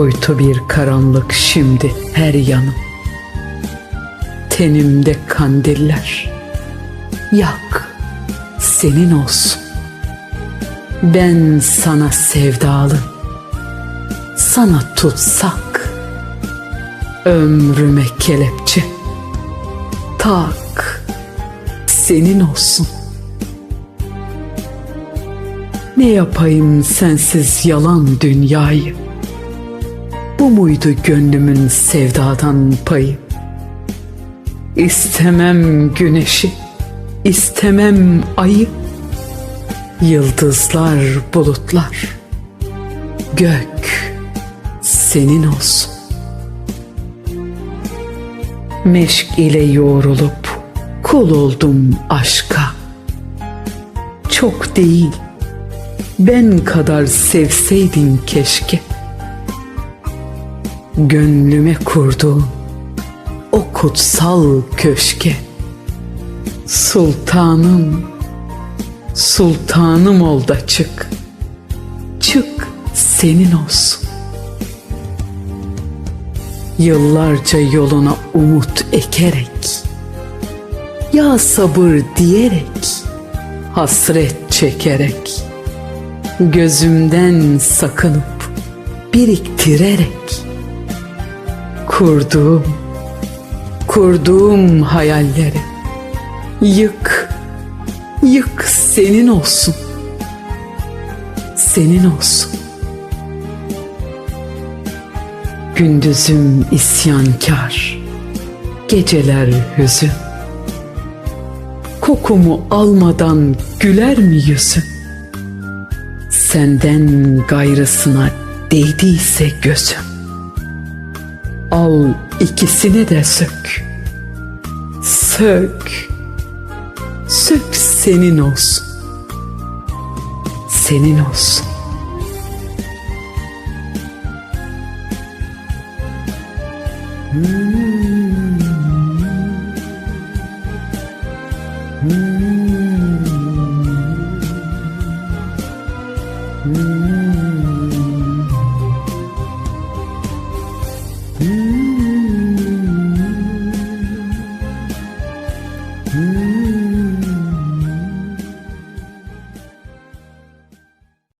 Kuytu bir karanlık şimdi her yanım. Tenimde kandiller. Yak, senin olsun. Ben sana sevdalı, sana tutsak. Ömrüme kelepçe, tak, senin olsun. Ne yapayım sensiz yalan dünyayı? Bu muydu gönlümün sevdadan payı? İstemem güneşi, istemem ayı, yıldızlar, bulutlar, gök senin olsun. Meşk ile yoğrulup kul oldum aşka. Çok değil, ben kadar sevseydin keşke. Gönlüme kurduğun o kutsal köşke. Sultanım, sultanım ol da çık. Çık senin olsun. Yıllarca yoluna umut ekerek, ya sabır diyerek, hasret çekerek, gözümden sakınıp biriktirerek, kurduğum, kurduğum hayalleri yık, yık senin olsun. Senin olsun. Gündüzüm isyankar, geceler hüzün. Kokumu almadan güler mi yüzün? Senden gayrısına değdiyse gözüm. Al ikisini de sök. Sök. Sök senin olsun. Senin olsun. Hmm. Mm-hmm. Mm-hmm.